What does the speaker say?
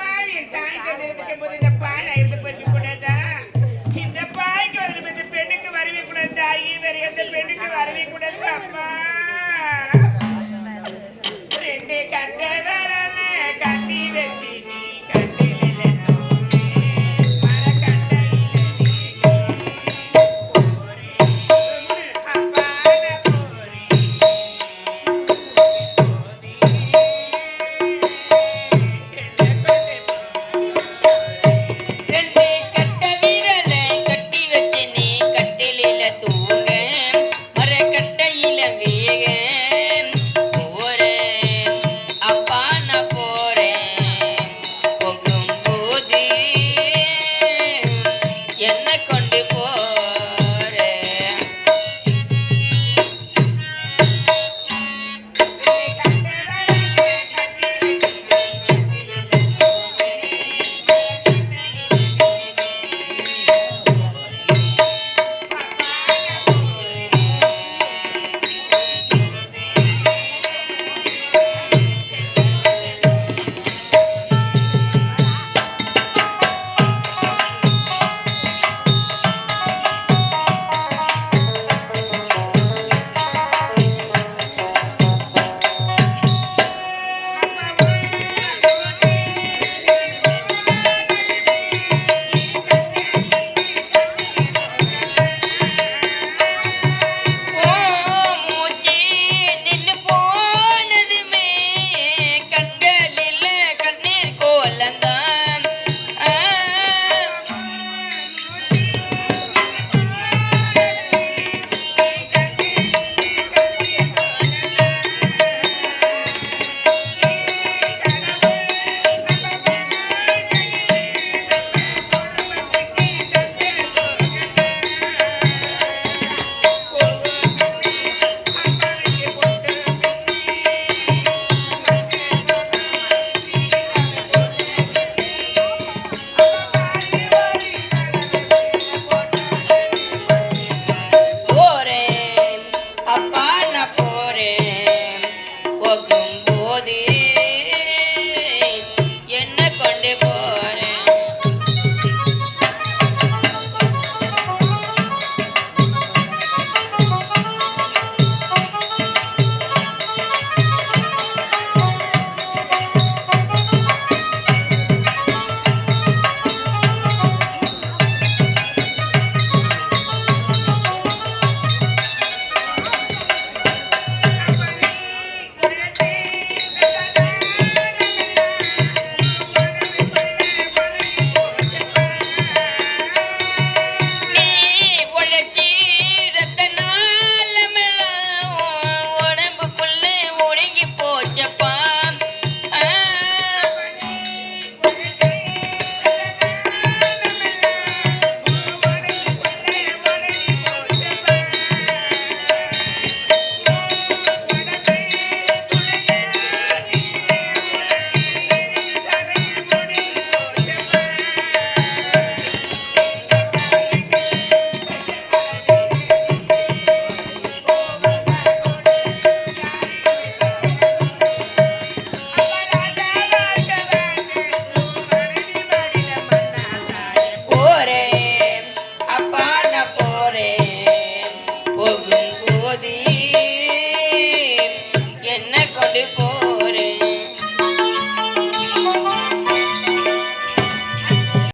மாதிரி தாய் கண்டு இருக்கும் இந்த பாய் இருந்து கூடாதா இந்த பாய்க்கு வந்து இந்த வரவே கூடாது தாயி வேற எந்த பெண்ணுக்கு வரவே கூடாது அம்மா?